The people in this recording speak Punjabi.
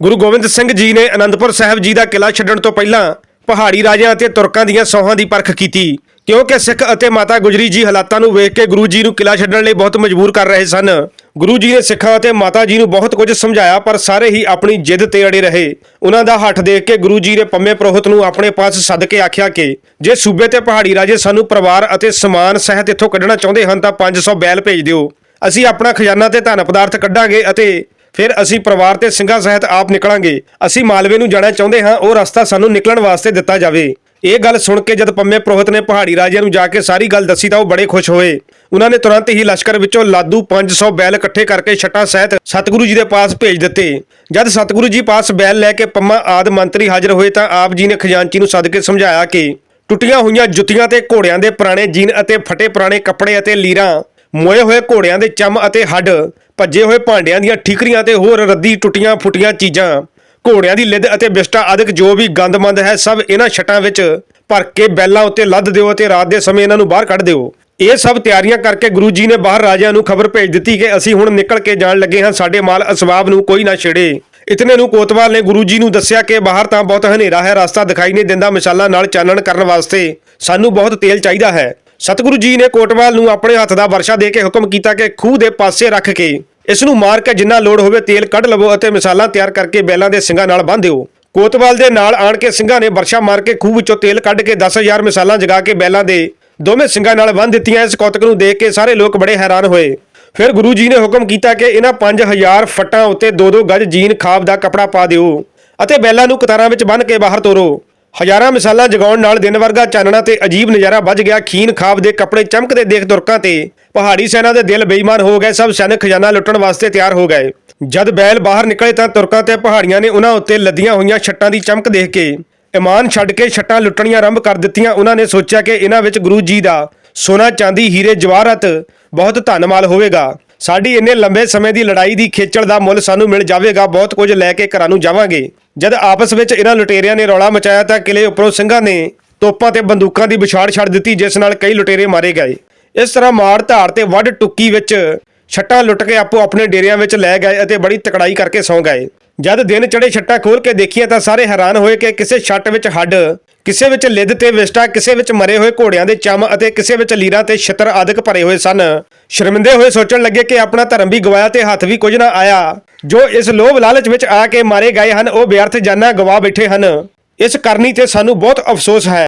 ਗੁਰੂ ਗੋਬਿੰਦ ਸਿੰਘ ਜੀ ਨੇ ਅਨੰਦਪੁਰ ਸਾਹਿਬ ਜੀ ਦਾ ਕਿਲਾ ਛੱਡਣ ਤੋਂ ਪਹਿਲਾਂ ਪਹਾੜੀ ਰਾਜਿਆਂ ਅਤੇ ਤੁਰਕਾਂ ਦੀਆਂ ਸੌਹਾਂ ਦੀ ਪਰਖ ਕੀਤੀ, ਕਿਉਂਕਿ ਸਿੱਖ ਅਤੇ ਮਾਤਾ ਗੁਜਰੀ ਜੀ ਹਾਲਾਤਾਂ ਨੂੰ ਵੇਖ ਕੇ ਗੁਰੂ ਜੀ ਨੂੰ ਕਿਲਾ ਛੱਡਣ ਲਈ ਬਹੁਤ ਮਜਬੂਰ ਕਰ ਰਹੇ ਸਨ। ਗੁਰੂ ਜੀ ਨੇ ਸਿੱਖਾਂ ਅਤੇ ਮਾਤਾ ਜੀ ਨੂੰ ਬਹੁਤ ਕੁਝ ਸਮਝਾਇਆ, ਪਰ ਸਾਰੇ ਹੀ ਆਪਣੀ ਜਿੱਦ ਤੇ ਅੜੇ ਰਹੇ। ਉਹਨਾਂ ਦਾ ਹੱਠ ਦੇਖ ਕੇ ਗੁਰੂ ਜੀ ਨੇ ਪੰਮੇ ਪ੍ਰੋਹਤ ਨੂੰ ਆਪਣੇ ਪਾਸ ਸੱਦ ਕੇ ਆਖਿਆ ਕਿ, ਜੇ ਸੂਬੇ ਤੇ ਪਹਾੜੀ ਰਾਜੇ ਸਾਨੂੰ ਪਰਿਵਾਰ ਅਤੇ ਸਮਾਨ ਸਹਿਤ ਇੱਥੋਂ ਕੱਢਣਾ ਚਾਹੁੰਦੇ ਹਨ ਤਾਂ 500 ਬੈਲ ਭੇਜ ਦਿਓ। ਅਸੀਂ ਆਪਣਾ ਖਜ਼ਾਨਾ ਤੇ ਧਨ ਪਦਾਰਥ ਕੱਢਾਂਗੇ ਅਤੇ ਫਿਰ ਅਸੀਂ ਪਰਿਵਾਰ ਤੇ ਸਿੰਘਾਂ ਸਹਿਤ ਆਪ ਨਿਕਲਾਂਗੇ। ਅਸੀਂ ਮਾਲਵੇ ਨੂੰ ਜਾਣਾ ਚਾਹੁੰਦੇ ਹਾਂ, ਉਹ ਰਸਤਾ ਸਾਨੂੰ ਨਿਕਲਣ ਵਾਸਤੇ ਦਿੱਤਾ ਜਾਵੇ। ਇਹ ਗੱਲ ਸੁਣ ਕੇ ਜਦ ਪੰਮੇ ਪ੍ਰੋਹਤ ਨੇ ਪਹਾੜੀ ਰਾਜਿਆਂ ਨੂੰ ਜਾ ਕੇ ਸਾਰੀ ਗੱਲ ਦੱਸੀ ਤਾਂ ਉਹ ਬੜੇ ਖੁਸ਼ ਹੋਏ। ਉਹਨਾਂ ਨੇ ਤੁਰੰਤ ਹੀ ਲਸ਼ਕਰ ਵਿੱਚੋਂ ਲਾਦੂ 500 ਬੈਲ ਇਕੱਠੇ ਕਰਕੇ ਛਟਾ ਸਹਿਤ ਸਤਿਗੁਰੂ ਜੀ ਦੇ ਪਾਸ ਭੇਜ ਦਿੱਤੇ। ਜਦ ਸਤਿਗੁਰੂ ਜੀ ਪਾਸ ਬੈਲ ਲੈ ਕੇ ਪੰਮਾ ਆਦ ਮੰਤਰੀ ਹਾਜ਼ਰ ਹੋਏ ਤਾਂ ਆਪ ਜੀ ਨੇ ਖਜ਼ਾਨਚੀ ਨੂੰ ਸੱਦ ਕੇ ਸਮਝਾਇਆ ਕਿ ਟੁੱਟੀਆਂ ਹੋਈਆਂ ਜੁੱਤੀਆਂ ਤੇ ਘੋੜਿਆਂ ਦੇ ਪੁਰਾਣੇ ਜੀਨ ਅਤੇ ਫਟੇ ਪੁਰਾਣੇ ਕੱਪੜੇ ਅਤੇ ਲੀਰਾਂ, ਮੋਏ ਹੋਏ ਘੋੜਿਆਂ ਦੇ ਚਮ ਅਤੇ ਹੱਡ ਭੱਜੇ ਹੋਏ ਭਾਂਡਿਆਂ ਦੀਆਂ ਠੀਕਰੀਆਂ ਤੇ ਹੋਰ ਰੱਦੀ ਟੁੱਟੀਆਂ ਫੁੱਟੀਆਂ ਚੀਜ਼ਾਂ, ਘੋੜਿਆਂ ਦੀ ਲਿੱਦ ਅਤੇ ਬਿਸਟਾ ਆਦਿਕ ਜੋ ਵੀ ਗੰਦਮੰਦ ਹੈ, ਸਭ ਇਹਨਾਂ ਛਟਾਂ ਵਿੱਚ ਭਰ ਕੇ ਬੈਲਾਂ ਉੱਤੇ ਲੱਦ ਦਿਓ ਅਤੇ ਰਾਤ ਦੇ ਸਮੇਂ ਇਹਨਾਂ ਨੂੰ ਬਾਹਰ ਕੱਢ ਦਿਓ। ਇਹ ਸਭ ਤਿਆਰੀਆਂ ਕਰਕੇ ਗੁਰੂ ਜੀ ਨੇ ਬਾਹਰ ਰਾਜਿਆਂ ਨੂੰ ਖਬਰ ਭੇਜ ਦਿੱਤੀ ਕਿ ਅਸੀਂ ਹੁਣ ਨਿਕਲ ਕੇ ਜਾਣ ਲੱਗੇ ਹਾਂ, ਸਾਡੇ ਮਾਲ ਅਸਵਾਬ ਨੂੰ ਕੋਈ ਨਾ ਛੇੜੇ। ਇਤਨੇ ਨੂੰ ਕੋਤਵਾਲ ਨੇ ਗੁਰੂ ਜੀ ਨੂੰ ਦੱਸਿਆ ਕਿ ਬਾਹਰ ਤਾਂ ਬਹੁਤ ਹਨੇਰਾ ਹੈ, ਰਸਤਾ ਦਿਖਾਈ ਨਹੀਂ ਦਿੰਦਾ, ਮਿਸਾਲਾਂ ਨਾਲ ਚਾਨਣ ਕਰਨ ਵਾਸਤੇ ਸਾਨੂੰ ਬਹੁਤ ਤੇਲ ਚਾਹੀਦਾ ਹੈ। ਸਤਿਗੁਰੂ ਜੀ ਨੇ ਕੋਟਵਾਲ ਨੂੰ ਆਪਣੇ ਹੱਥ ਦਾ ਵਰਸ਼ਾ ਦੇ ਕੇ ਹੁਕਮ ਕੀਤਾ ਕਿ ਖੂਹ ਦੇ ਪਾਸੇ ਰੱਖ ਕੇ ਇਸ ਨੂੰ ਮਾਰ ਕੇ ਜਿੰਨਾ ਲੋੜ ਹੋਵੇ ਤੇਲ ਕੱਢ ਲਵੋ ਅਤੇ ਮਿਸਾਲਾਂ ਤਿਆਰ ਕਰਕੇ ਬੈਲਾਂ ਦੇ ਸਿੰਘਾਂ ਨਾਲ ਬੰਨ੍ਹ ਦਿਓ। ਕੋਤਵਾਲ ਦੇ ਨਾਲ ਆਣ ਕੇ ਸਿੰਘਾਂ ਨੇ ਵਰਸ਼ਾ ਮਾਰ ਕੇ ਖੂਹ ਵਿੱਚੋਂ ਤੇਲ ਕੱਢ ਕੇ 10000 ਮਿਸਾਲਾਂ ਜਗਾ ਕੇ ਬੈਲਾਂ ਦੇ ਦੋਵੇਂ ਸਿੰਘਾਂ ਨਾਲ ਬੰਨ੍ਹ ਦਿੱਤੀਆਂ। ਇਸ ਕੌਤਕ ਨੂੰ ਦੇਖ ਕੇ ਸਾਰੇ ਲੋਕ ਬੜੇ ਹੈਰਾਨ ਹੋਏ। ਫਿਰ ਗੁਰੂ ਜੀ ਨੇ ਹੁਕਮ ਕੀਤਾ ਕਿ ਇਹਨਾਂ 5000 ਫੱਟਾਂ ਉੱਤੇ 2-2 ਗਜ ਜੀਨ ਖਾਬ ਦਾ ਕਪੜਾ ਪਾ ਦਿਓ ਅਤੇ ਬੈਲਾਂ ਨੂੰ ਕਤਾਰਾਂ ਵਿੱਚ ਬੰਨ੍ਹ ਕੇ ਬਾਹਰ ਤੋਰੋ। ਹਜ਼ਾਰਾਂ ਮਿਸਾਲਾਂ ਜਗਾਉਣ ਨਾਲ ਦਿਨ ਵਰਗਾ ਚਾਨਣਾ ਤੇ ਅਜੀਬ ਨਜ਼ਾਰਾ ਵੱਜ ਗਿਆ। ਖੀਨ ਖਾਬ ਦੇ ਕੱਪੜੇ ਚਮਕਦੇ ਦੇਖ ਤੁਰਕਾਂ ਤੇ ਪਹਾੜੀ ਸੈਨਾ ਦੇ ਦਿਲ ਬੇਈਮਾਨ ਹੋ ਗਏ। ਸਭ ਸੈਨਿਕ ਖਜ਼ਾਨਾ ਲੁੱਟਣ ਵਾਸਤੇ ਤਿਆਰ ਹੋ ਗਏ। ਜਦ ਬੈਲ ਬਾਹਰ ਨਿਕਲੇ ਤਾਂ ਤੁਰਕਾਂ ਤੇ ਪਹਾੜੀਆਂ ਨੇ ਉਹਨਾਂ ਉੱਤੇ ਲੱਦੀਆਂ ਹੋਈਆਂ ਛੱਟਾਂ ਦੀ ਚਮਕ ਦੇਖ ਕੇ ਇਮਾਨ ਛੱਡ ਕੇ ਛੱਟਾਂ ਲੁੱਟਣੀਆਂ ਆਰੰਭ ਕਰ ਦਿੱਤੀਆਂ। ਉਹਨਾਂ ਨੇ ਸੋਚਿਆ ਕਿ ਇਹਨਾਂ ਵਿੱਚ ਗੁਰੂ ਜੀ ਦਾ ਸੋਨਾ, ਚਾਂਦੀ, ਹੀਰੇ, ਜਵਾਹਰਤ ਬਹੁਤ ਧਨ ਮਾਲ ਹੋਵੇਗਾ। ਸਾਡੀ ਇੰਨੇ ਲੰਬੇ ਸਮੇਂ ਦੀ ਲੜਾਈ ਦੀ ਖੇਚਲ ਦਾ ਮੁੱਲ ਸਾਨੂੰ ਮਿਲ ਜਾਵੇਗਾ। ਬਹੁਤ ਕੁਝ ਲੈ ਕੇ ਘਰਾਂ ਨੂੰ ਜਾਵਾਂਗੇ। ਜਦ ਆਪਸ ਵਿੱਚ ਇਹਨਾਂ ਲੁਟੇਰਿਆਂ ਨੇ ਰੌਲਾ ਮਚਾਇਆ ਤਾਂ ਕਿਲੇ ਉੱਪਰੋਂ ਸਿੰਘਾਂ ਨੇ ਤੋਪਾਂ ਤੇ ਬੰਦੂਕਾਂ ਦੀ ਵਿਛਾੜ ਛੱਡ ਦਿੱਤੀ, ਜਿਸ ਨਾਲ ਕਈ ਲੁਟੇਰੇ ਮਾਰੇ ਗਏ। ਇਸ ਤਰ੍ਹਾਂ ਮਾਰ ਧਾੜ ਤੇ ਵੱਡ ਟੁੱਕੀ ਵਿੱਚ ਛੱਟਾਂ ਲੁੱਟ ਕੇ ਆਪੋ ਆਪਣੇ ਡੇਰਿਆਂ ਵਿੱਚ ਲੈ ਗਏ ਅਤੇ ਬੜੀ ਤਕੜਾਈ ਕਰਕੇ ਸੌਂ ਗਏ। ਜਦ ਦਿਨ ਚੜੇ ਛੱਟਾਂ ਖੋਲ ਕੇ ਦੇਖੀਆਂ ਤਾਂ ਸਾਰੇ ਹੈਰਾਨ ਹੋਏ ਕਿ ਕਿਸੇ ਛੱਟ ਵਿੱਚ ਹੱਡ ਕਿਸੇ ਵਿੱਚ ਲਿੱਦ ਤੇ ਵਿਸਟਾ, ਕਿਸੇ ਵਿੱਚ ਮਰੇ ਹੋਏ ਘੋੜਿਆਂ ਦੇ ਚਮ ਅਤੇ ਕਿਸੇ ਵਿੱਚ ਲੀਰਾਂ ਤੇ ਛਿੱਤਰ ਆਦਿਕ ਭਰੇ ਹੋਏ ਸਨ। ਸ਼ਰਮਿੰਦੇ ਹੋਏ ਸੋਚਣ ਲੱਗੇ ਕਿ ਆਪਣਾ ਧਰਮ ਵੀ ਗਵਾਇਆ ਤੇ ਹੱਥ ਵੀ ਕੁਝ ਨਾ ਆਇਆ। ਜੋ ਇਸ ਲੋਭ ਲਾਲਚ ਵਿੱਚ ਆ ਕੇ ਮਾਰੇ ਗਏ ਹਨ, ਉਹ ਵਿਅਰਥ ਜਾਨਾਂ ਗਵਾ ਬੈਠੇ ਹਨ। ਇਸ ਕਰਨੀ ਤੇ ਸਾਨੂੰ ਬਹੁਤ ਅਫਸੋਸ ਹੈ।